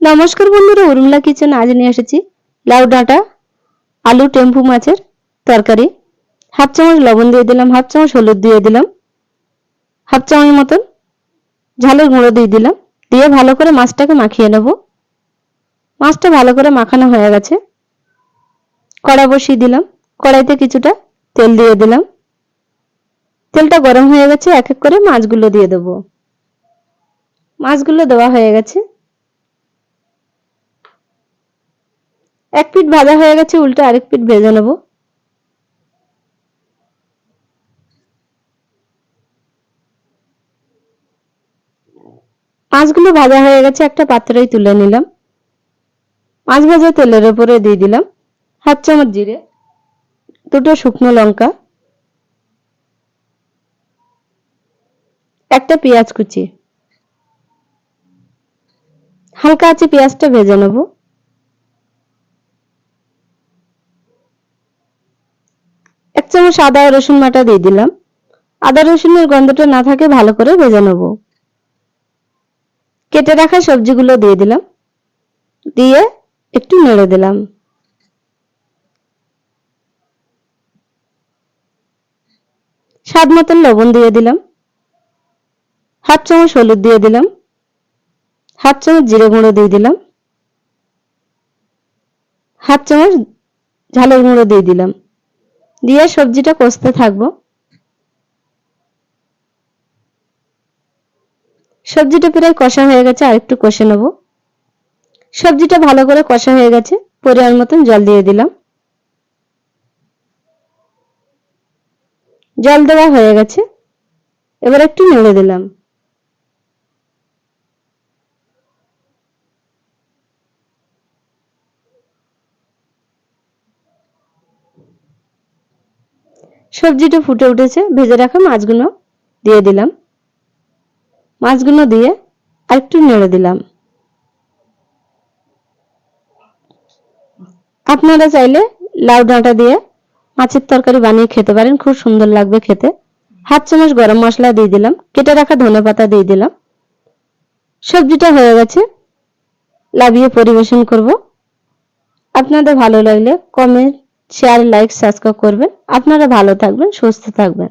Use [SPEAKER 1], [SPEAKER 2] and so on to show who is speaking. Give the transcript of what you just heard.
[SPEAKER 1] নমস্কার বন্ধুরা, উর্মিলা কিচেন আজ নিয়ে এসেছি লাউ ডাঁটা, আলু, টেম্পু মাছের তরকারি। হাফ চামচ লবণ দিয়ে দিলাম, হাফ চামচ হলুদ দিয়ে দিলাম, হাফ চামচ মতন ঝালের গুঁড়ো দিয়ে দিলাম। দিয়ে ভালো করে মাছটাকে মাখিয়ে নেব। মাছটা ভালো করে মাখানো হয়ে গেছে। কড়া বসিয়ে দিলাম, কড়াইতে কিছুটা তেল দিয়ে দিলাম। তেলটা গরম হয়ে গেছে, এক এক করে মাছগুলো দিয়ে দেবো। মাছগুলো দেওয়া হয়ে গেছে। এক পিঠ ভাজা হয়ে গেছে, উল্টে আরেক পিঠ ভেজে নেব। মাছগুলো ভাজা হয়ে গেছে, একটা পাত্রেই তুলে নিলাম। মাছ ভাজা তেলের উপরে দিয়ে দিলাম, হাফ চামচ জিরে, দুটো শুকনো লঙ্কা, একটা পেঁয়াজ কুচি। হালকা আছে পেঁয়াজটা ভেজে নেব এক চামচ আদা রসুন বাটা দিয়ে দিলাম। আদা রসুনের গন্ধটা না থাকে ভালো করে ভেজে নেব। কেটে রাখা সবজিগুলো দিয়ে দিলাম। দিয়ে একটু নেড়ে দিলাম। স্বাদ মতন লবণ দিয়ে দিলাম। হাফ চামচ হলুদ দিয়ে দিলাম। হাফ চামচ জিরে গুঁড়ো দিয়ে দিলাম। হাফ চামচ ঝালের গুঁড়ো দিয়ে দিলাম। দিয়ে সবজিটা কষতে থাকব। সবজিটা প্রায় কষা হয়ে গেছে, আর একটু কষে নেব। সবজিটা ভালো করে কষা হয়ে গেছে, পরিমাণ মতন জল দিয়ে দিলাম। জল দেওয়া হয়ে গেছে, এবার একটু নেড়ে দিলাম। সবজিটা ফুটে উঠেছে, ভেজে রাখা মাছগুলো দিয়ে দিলাম। মাছগুলো দিয়ে আরেকটু নেড়ে দিলাম। আপনারা চাইলে লাউ ডাঁটা দিয়ে মাছের তরকারি বানিয়ে খেতে পারেন, খুব সুন্দর লাগবে খেতে। হাফ চামচ গরম মশলা দিয়ে দিলাম, কেটে রাখা ধনে পাতা দিয়ে দিলাম। সবজিটা হয়ে গেছে, লাভিয়ে পরিবেশন করব। আপনাদের ভালো লাগলে কমেন্ট শেয়ার লাইক সাবস্ক্রাইব করবেন। আপনারা ভালো থাকবেন সুস্থ থাকবেন।